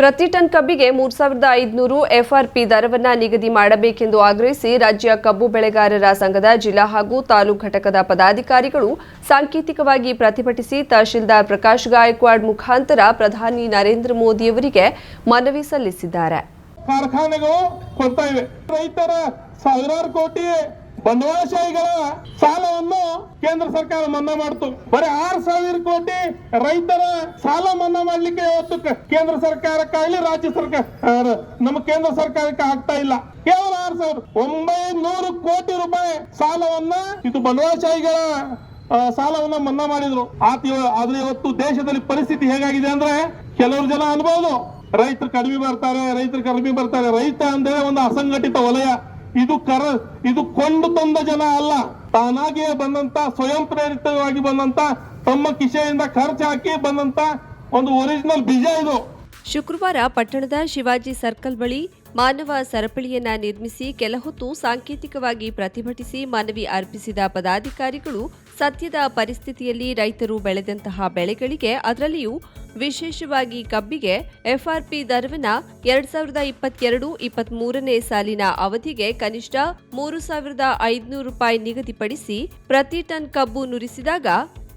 ಪ್ರತಿ ಟನ್ ಕಬ್ಬಿಗೆ ಮೂರು ಸಾವಿರದ ಐದುನೂರು ಎಫ್ಆರ್ಪಿ ದರವನ್ನ ನಿಗದಿ ಮಾಡಬೇಕೆಂದು ಆಗ್ರಹಿಸಿ ರಾಜ್ಯ ಕಬ್ಬು ಬೆಳೆಗಾರರ ಸಂಘದ ಜಿಲ್ಲಾ ಹಾಗೂ ತಾಲೂಕು ಘಟಕದ ಪದಾಧಿಕಾರಿಗಳು ಸಾಂಕೇತಿಕವಾಗಿ ಪ್ರತಿಭಟಿಸಿ ತಹಶೀಲ್ದಾರ್ ಪ್ರಕಾಶ್ ಗಾಯಕ್ವಾಡ್ ಮುಖಾಂತರ ಪ್ರಧಾನಿ ನರೇಂದ್ರ ಮೋದಿಯವರಿಗೆ ಮನವಿ ಸಲ್ಲಿಸಿದ್ದಾರೆ. ಬಂಡವಾಳಶಾಹಿಗಳ ಸಾಲವನ್ನು ಕೇಂದ್ರ ಸರ್ಕಾರ ಮನ್ನಾ ಮಾಡ್ತು. ಬರೀ ಆರ್ ಸಾವಿರ ಕೋಟಿ ರೈತರ ಸಾಲ ಮನ್ನಾ ಮಾಡ್ಲಿಕ್ಕೆ ಇವತ್ತು ಕೇಂದ್ರ ಸರ್ಕಾರಕ್ಕಾಗಲಿ ರಾಜ್ಯ ಸರ್ಕಾರ ನಮ್ಮ ಕೇಂದ್ರ ಸರ್ಕಾರಕ್ಕೆ ಆಗ್ತಾ ಇಲ್ಲ. ಕೇವಲ ಆರು ಸಾವಿರ, ಒಂಬೈನೂರು ಕೋಟಿ ರೂಪಾಯಿ ಸಾಲವನ್ನ ಇದು ಬಂಡವಾಳಶಾಹಿಗಳ ಸಾಲವನ್ನ ಮನ್ನಾ ಮಾಡಿದ್ರು. ಆತ ಆದ್ರೆ ಇವತ್ತು ದೇಶದಲ್ಲಿ ಪರಿಸ್ಥಿತಿ ಹೇಗಾಗಿದೆ ಅಂದ್ರೆ ಕೆಲವರು ಜನ ಅನ್ಬೋದು. ರೈತರು ಕಡಿಮೆ ಬರ್ತಾರೆ, ರೈತರು ಕಡಿಮೆ ಬರ್ತಾರೆ. ರೈತ ಅಂದ್ರೆ ಒಂದು ಅಸಂಘಟಿತ ವಲಯ. ಇದು ಕರ, ಇದು ಕೊಂಡು ತಂದ ಜನ ಅಲ್ಲ. ತಾನಾಗಿಯೇ ಬಂದಂತ, ಸ್ವಯಂ ಪ್ರೇರಿತವಾಗಿ ಬಂದಂತ, ತಮ್ಮ ಕಿಸೆಯಿಂದ ಖರ್ಚು ಹಾಕಿ ಬಂದಂತ ಒಂದು ಒರಿಜಿನಲ್ ಬೀಜ ಇದು. ಶುಕ್ರವಾರ ಪಟ್ಟಣದ ಶಿವಾಜಿ ಸರ್ಕಲ್ ಬಳಿ ಮಾನವ ಸರಪಳಿಯನ್ನ ನಿರ್ಮಿಸಿ ಕೆಲಹೊತ್ತು ಸಾಂಕೇತಿಕವಾಗಿ ಪ್ರತಿಭಟಿಸಿ ಮನವಿ ಅರ್ಪಿಸಿದ ಪದಾಧಿಕಾರಿಗಳು, ಸದ್ಯದ ಪರಿಸ್ಥಿತಿಯಲ್ಲಿ ರೈತರು ಬೆಳೆದಂತಹ ಬೆಳೆಗಳಿಗೆ ಅದರಲ್ಲಿಯೂ ವಿಶೇಷವಾಗಿ ಕಬ್ಬಿಗೆ ಎಫ್ಆರ್ಪಿ ದರವನ್ನ ಎರಡ್ ಸಾವಿರದ ಇಪ್ಪತ್ತೆರಡು ಇಪ್ಪತ್ಮೂರನೇ ಸಾಲಿನ ಅವಧಿಗೆ ಕನಿಷ್ಠ ಮೂರು ಸಾವಿರದ ಐದುನೂರು ರೂಪಾಯಿ ನಿಗದಿಪಡಿಸಿ ಪ್ರತಿ ಟನ್ ಕಬ್ಬು ನುರಿಸಿದಾಗ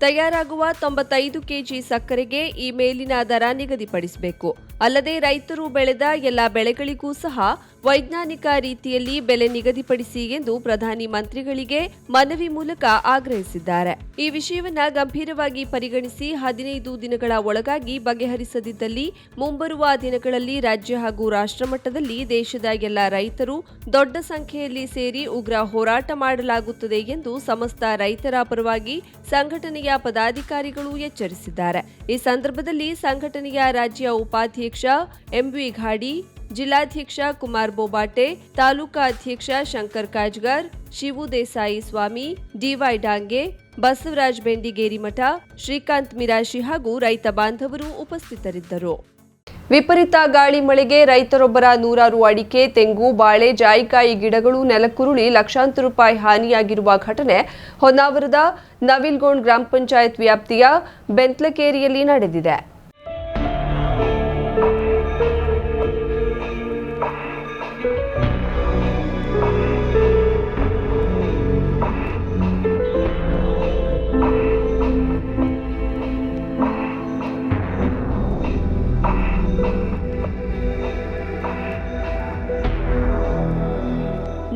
ತಯಾರಾಗುವ ತೊಂಬತ್ತೈದು ಕೆಜಿ ಸಕ್ಕರೆಗೆ ಈ ಮೇಲಿನ ದರ ನಿಗದಿಪಡಿಸಬೇಕು. ಅಲ್ಲದೆ ರೈತರು ಬೆಳೆದ ಎಲ್ಲ ಬೆಳೆಗಳಿಗೂ ಸಹ ವೈಜ್ಞಾನಿಕ ರೀತಿಯಲ್ಲಿ ಬೆಲೆ ನಿಗದಿಪಡಿಸಿ ಎಂದು ಪ್ರಧಾನಿ ಮಂತ್ರಿಗಳಿಗೆ ಮನವಿ ಮೂಲಕ ಆಗ್ರಹಿಸಿದ್ದಾರೆ. ಈ ವಿಷಯವನ್ನು ಗಂಭೀರವಾಗಿ ಪರಿಗಣಿಸಿ ಹದಿನೈದು ದಿನಗಳ ಒಳಗಾಗಿ ಬಗೆಹರಿಸದಿದ್ದಲ್ಲಿ ಮುಂಬರುವ ದಿನಗಳಲ್ಲಿ ರಾಜ್ಯ ಹಾಗೂ ರಾಷ್ಟ್ರಮಟ್ಟದಲ್ಲಿ ದೇಶದ ಎಲ್ಲ ರೈತರು ದೊಡ್ಡ ಸಂಖ್ಯೆಯಲ್ಲಿ ಸೇರಿ ಉಗ್ರ ಹೋರಾಟ ಮಾಡಲಾಗುತ್ತದೆ ಎಂದು ಸಮಸ್ತ ರೈತರ ಪರವಾಗಿ ಸಂಘಟನೆಯ ಪದಾಧಿಕಾರಿಗಳು ಎಚ್ಚರಿಸಿದ್ದಾರೆ. ಈ ಸಂದರ್ಭದಲ್ಲಿ ಸಂಘಟನೆಯ ರಾಜ್ಯ ಉಪಾಧ್ಯಕ್ಷ ಎಂವಿ ಘಾಡಿ, ಜಿಲ್ಲಾಧ್ಯಕ್ಷ ಕುಮಾರ್ ಬೋಬಾಟೆ, ತಾಲೂಕಾ ಅಧ್ಯಕ್ಷ ಶಂಕರ್ ಕಾಜ್ಗರ್, ಶಿವು ದೇಸಾಯಿ ಸ್ವಾಮಿ, ಡಿವೈ ಡಾಂಗೆ, ಬಸವರಾಜ್ ಬೆಂಡಿಗೇರಿಮಠ ಶ್ರೀಕಾಂತ್ ಮಿರಾಶಿ ಹಾಗೂ ರೈತ ಬಾಂಧವರು ಉಪಸ್ಥಿತರಿದ್ದರು. ವಿಪರೀತ ಗಾಳಿ ಮಳೆಗೆ ರೈತರೊಬ್ಬರ ನೂರಾರು ಅಡಿಕೆ, ತೆಂಗು, ಬಾಳೆ, ಜಾಯಿಕಾಯಿ ಗಿಡಗಳು ನೆಲಕ್ಕುರುಳಿ ಲಕ್ಷಾಂತರ ರೂಪಾಯಿ ಹಾನಿಯಾಗಿರುವ ಘಟನೆ ಹೊನ್ನಾವರದ ನವಿಲ್ಗೋಂಡ್ ಗ್ರಾಮ ಪಂಚಾಯತ್ ವ್ಯಾಪ್ತಿಯ ಬೆಂತ್ಲಕೇರಿಯಲ್ಲಿ ನಡೆದಿದೆ.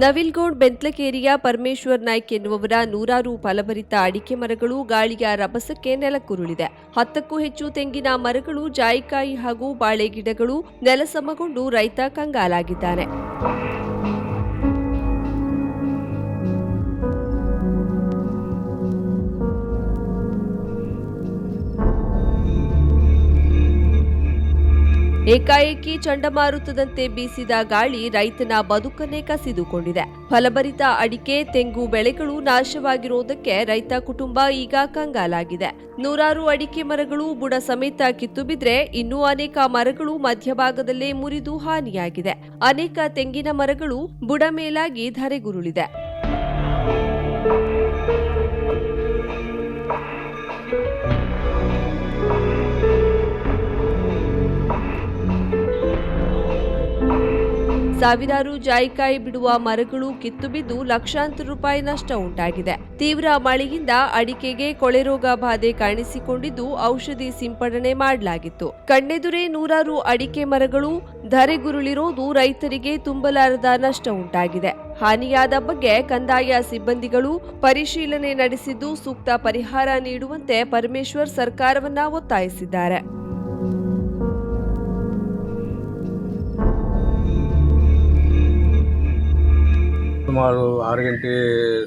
ನವಿಲ್ಗೋಡ್ ಬೆಂತ್ಲಕೇರಿಯ ಪರಮೇಶ್ವರ್ ನಾಯ್ಕ್ ಎನ್ನುವವರ ನೂರಾರು ಫಲಭರಿತ ಅಡಿಕೆ ಮರಗಳು ಗಾಳಿಯ ರಭಸಕ್ಕೆ ನೆಲಕ್ಕುರುಳಿದೆ. ಹತ್ತಕ್ಕೂ ಹೆಚ್ಚು ತೆಂಗಿನ ಮರಗಳು, ಜಾಯಿಕಾಯಿ ಹಾಗೂ ಬಾಳೆ ಗಿಡಗಳು ನೆಲಸಮಗೊಂಡು ರೈತ ಕಂಗಾಲಾಗಿದ್ದಾನೆ. ಏಕಾಏಕಿ ಚಂಡಮಾರುತದಂತೆ ಬೀಸಿದ ಗಾಳಿ ರೈತನ ಬದುಕನ್ನೇ ಕಸಿದುಕೊಂಡಿದೆ. ಫಲಭರಿತ ಅಡಿಕೆ, ತೆಂಗು, ಬೆಳೆಗಳು ನಾಶವಾಗಿರುವುದಕ್ಕೆ ರೈತ ಕುಟುಂಬ ಈಗ ಕಂಗಾಲಾಗಿದೆ. ನೂರಾರು ಅಡಿಕೆ ಮರಗಳು ಬುಡ ಸಮೇತ ಕಿತ್ತು ಬಿದ್ರೆ ಇನ್ನೂ ಅನೇಕ ಮರಗಳು ಮಧ್ಯಭಾಗದಲ್ಲೇ ಮುರಿದು ಹಾನಿಯಾಗಿದೆ. ಅನೇಕ ತೆಂಗಿನ ಮರಗಳು ಬುಡ ಮೇಲಾಗಿ ಧರೆಗುರುಳಿದೆ. ಸಾವಿರಾರು ಜಾಯಿಕಾಯಿ ಬಿಡುವ ಮರಗಳು ಕಿತ್ತು ಬಿದ್ದು ಲಕ್ಷಾಂತರ ರೂಪಾಯಿ ನಷ್ಟ ಉಂಟಾಗಿದೆ. ತೀವ್ರ ಮಳೆಯಿಂದ ಅಡಿಕೆಗೆ ಕೊಳೆ ರೋಗ ಬಾಧೆ ಕಾಣಿಸಿಕೊಂಡಿದ್ದು ಔಷಧಿ ಸಿಂಪಡಣೆ ಮಾಡಲಾಗಿತ್ತು. ಕಣ್ಣೆದುರೇ ನೂರಾರು ಅಡಿಕೆ ಮರಗಳು ಧರೆಗುರುಳಿರೋದು ರೈತರಿಗೆ ತುಂಬಲಾರದ ನಷ್ಟ ಉಂಟಾಗಿದೆ. ಹಾನಿಯಾದ ಬಗ್ಗೆ ಕಂದಾಯ ಸಿಬ್ಬಂದಿಗಳು ಪರಿಶೀಲನೆ ನಡೆಸಿದ್ದು ಸೂಕ್ತ ಪರಿಹಾರ ನೀಡುವಂತೆ ಪರಮೇಶ್ವರ್ ಸರ್ಕಾರವನ್ನ ಒತ್ತಾಯಿಸಿದ್ದಾರೆ. ಸುಮಾರು ಆರು ಗಂಟೆ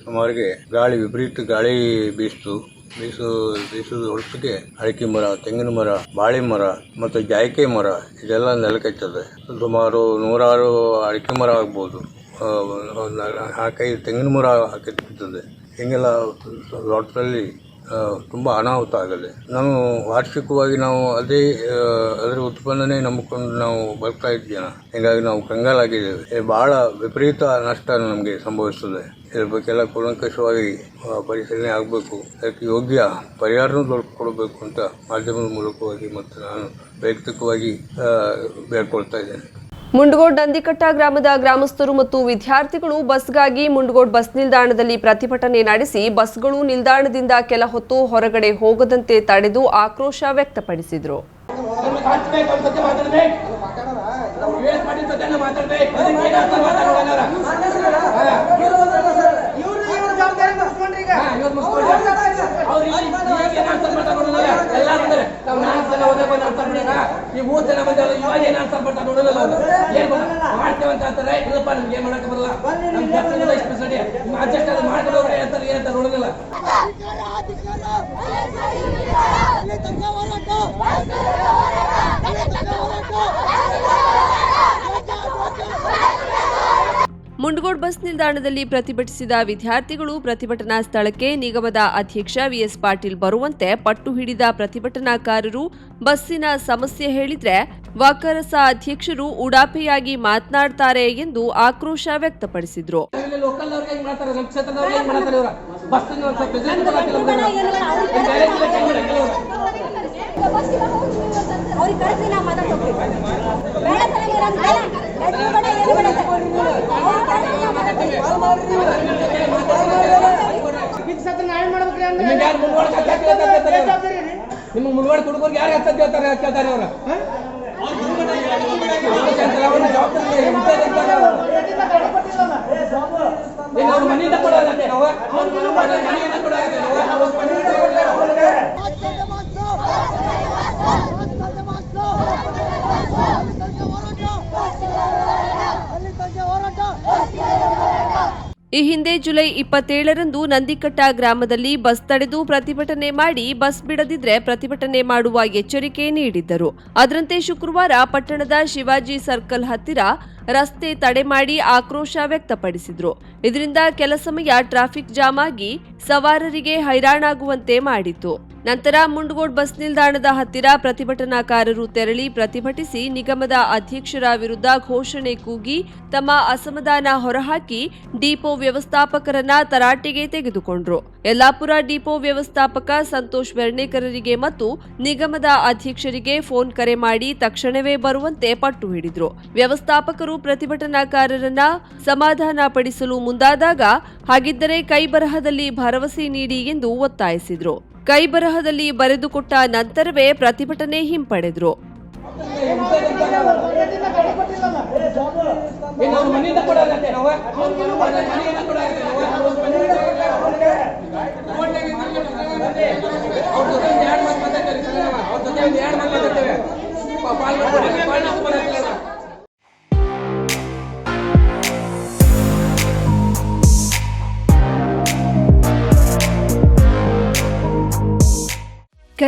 ಸುಮಾರಿಗೆ ಗಾಳಿ, ವಿಪರೀತ ಗಾಳಿ ಬೀಸ್ತು. ಬೀಸು, ಬೀಸುದು ಹೊರಟಿಗೆ ಅಡಿಕೆ ಮರ, ತೆಂಗಿನ ಮರ, ಬಾಳೆ ಮರ ಮತ್ತು ಜಾಯಿಕಾಯಿ ಮರ, ಇದೆಲ್ಲ ನೆಲಕೈತದೆ. ಸುಮಾರು ನೂರಾರು ಅಡಿಕೆ ಮರ ಆಗ್ಬೋದು. ಹಾಕೈ ತೆಂಗಿನ ಮರ ಹಾಕಿರ್ತದೆ. ಹಿಂಗೆಲ್ಲ ಲೋಟದಲ್ಲಿ ತುಂಬ ಅನಾಹುತ ಆಗದೆ. ನಾವು ವಾರ್ಷಿಕವಾಗಿ ನಾವು ಅದೇ ಅದರ ಉತ್ಪನ್ನನೇ ನಂಬಿಕೊಂಡು ನಾವು ಬರ್ತಾ ಇದ್ದೀವಿ ಹೀಗಾಗಿ ನಾವು ಕಂಗಾಲಾಗಿದ್ದೇವೆ ಬಹಳ ವಿಪರೀತ ನಷ್ಟ ನಮಗೆ ಸಂಭವಿಸ್ತದೆ. ಇದ್ರ ಬಗ್ಗೆ ಎಲ್ಲ ಕೂಲಂಕಷವಾಗಿ ಪರಿಶೀಲನೆ ಆಗಬೇಕು. ಅದಕ್ಕೆ ಯೋಗ್ಯ ಪರಿಹಾರನೂ ಕೊಡಬೇಕು ಅಂತ ಮಾಧ್ಯಮದ ಮೂಲಕವಾಗಿ ಮತ್ತು ನಾನು ವೈಯಕ್ತಿಕವಾಗಿ ಬೇಡ್ಕೊಳ್ತಾ ಇದ್ದೇನೆ. ಮುಂಡಗೋಡ್ ನಂದಿಕಟ್ಟ ಗ್ರಾಮದ ಗ್ರಾಮಸ್ಥರು ಮತ್ತು ವಿದ್ಯಾರ್ಥಿಗಳು ಬಸ್ಗಾಗಿ ಮುಂಡಗೋಡ್ ಬಸ್ ನಿಲ್ದಾಣದಲ್ಲಿ ಪ್ರತಿಭಟನೆ ನಡೆಸಿ ಬಸ್ಗಳು ನಿಲ್ದಾಣದಿಂದ ಕೆಲ ಹೊತ್ತು ಹೊರಗಡೆ ಹೋಗದಂತೆ ತಡೆದು ಆಕ್ರೋಶ ವ್ಯಕ್ತಪಡಿಸಿದರು. ಮಾತಾಡ್ಬೇಕು ಒಂದ್ಸತಿ ಮಾತಾಡ್ಬೇಕು ನಾವು ಅಂತ ಹೋದ್ರೆ ಮಾಡಿಲ್ಲ ಈ ಮೂರ್ ಜನ ಬಂದಲ್ಲ ಇವಾಗ ಏನ್ ಮಾಡ್ತಾ ನೋಡಲ್ಲ ಅವರು ಏನ್ ಮಾಡ್ತೇವೆ ಅಂತ ಅಂತಾರೆ ಇಲ್ಲಪ್ಪ ನಮ್ಗೆ ಏನ್ ಮಾಡಕ್ ಬರಲ್ಲ ಸರಿ ಅಡ್ಜಸ್ಟ್ ಅದು ಮಾಡ್ಕೊಂಡು ಹೋಗ್ರಿ ಅಂತಾರೆ ಏನಂತ ನೋಡೋದಿಲ್ಲ ಮುಂಡಗೋಡ್ ಬಸ್ ನಿಲ್ದಾಣದಲ್ಲಿ ಪ್ರತಿಭಟಿಸಿದ ವಿದ್ಯಾರ್ಥಿಗಳು ಪ್ರತಿಭಟನಾ ಸ್ಥಳಕ್ಕೆ ನಿಗಮದ ಅಧ್ಯಕ್ಷ ವಿಎಸ್ ಪಾಟೀಲ್ ಬರುವಂತೆ ಪಟ್ಟು ಹಿಡಿದ ಪ್ರತಿಭಟನಾಕಾರರು ಬಸ್ಸಿನ ಸಮಸ್ಯೆ ಹೇಳಿದ್ರೆ ವಾಕರಸ ಅಧ್ಯಕ್ಷರು ಉಡಾಪೆಯಾಗಿ ಮಾತನಾಡ್ತಾರೆ ಎಂದು ಆಕ್ರೋಶ ವ್ಯಕ್ತಪಡಿಸಿದ್ರು. ನಮ್ಗೆ ಮಾತಾಡ್ತೀವಿ. ನಿಮ್ಗೆ ಯಾರು ಹಚ್ಚ ಕೇಳ್ತಾರೆ ಕೇಳ್ತಾರೆ ಅವ್ರ ಈ ಹಿಂದೆ ಜುಲೈ ಇಪ್ಪತ್ತೇಳರಂದು ನಂದಿಕಟ್ಟ ಗ್ರಾಮದಲ್ಲಿ ಬಸ್ ತಡೆದು ಪ್ರತಿಭಟನೆ ಮಾಡಿ ಬಸ್ ಬಿಡದಿದ್ರೆ ಪ್ರತಿಭಟನೆ ಮಾಡುವ ಎಚ್ಚರಿಕೆ ನೀಡಿದ್ದರು. ಅದರಂತೆ ಶುಕ್ರವಾರ ಪಟ್ಟಣದ ಶಿವಾಜಿ ಸರ್ಕಲ್ ಹತ್ತಿರ ರಸ್ತೆ ತಡೆ ಮಾಡಿ ಆಕ್ರೋಶ ವ್ಯಕ್ತಪಡಿಸಿದ್ರು. ಇದರಿಂದ ಕೆಲ ಸಮಯ ಟ್ರಾಫಿಕ್ ಜಾಮ್ ಆಗಿ ಸವಾರರಿಗೆ ಹೈರಾಣಾಗುವಂತೆ ಮಾಡಿತು ನಂತರ ಮುಂಡಗೋಡ್ ಬಸ್ ನಿಲ್ದಾಣದ ಹತ್ತಿರ ಪ್ರತಿಭಟನಾಕಾರರು ತೆರಳಿ ಪ್ರತಿಭಟಿಸಿ ನಿಗಮದ ಅಧ್ಯಕ್ಷರ ವಿರುದ್ಧ ಘೋಷಣೆ ಕೂಗಿ ತಮ್ಮ ಅಸಮಾಧಾನ ಹೊರಹಾಕಿ ಡಿಪೋ ವ್ಯವಸ್ಥಾಪಕರನ್ನ ತರಾಟೆಗೆ ತೆಗೆದುಕೊಂಡ್ರು. ಯಲ್ಲಾಪುರ ಡಿಪೋ ವ್ಯವಸ್ಥಾಪಕ ಸಂತೋಷ್ ಬೆರ್ಣೇಕರರಿಗೆ ಮತ್ತು ನಿಗಮದ ಅಧ್ಯಕ್ಷರಿಗೆ ಫೋನ್ ಕರೆ ಮಾಡಿ ತಕ್ಷಣವೇ ಬರುವಂತೆ ಪಟ್ಟು ಹಿಡಿದ್ರು. ವ್ಯವಸ್ಥಾಪಕರು ಪ್ರತಿಭಟನಾಕಾರರನ್ನ ಸಮಾಧಾನ ಪಡಿಸಲು ಮುಂದಾದಾಗ, ಹಾಗಿದ್ದರೆ ಕೈಬರಹದಲ್ಲಿ ಭರವಸೆ ನೀಡಿ ಎಂದು ಒತ್ತಾಯಿಸಿದ್ರು. ಕೈಬರಹದಲ್ಲಿ ಬರೆದುಕೊಟ್ಟ ನಂತರವೇ ಪ್ರತಿಭಟನೆ ಹಿಂಪಡೆದ್ರು.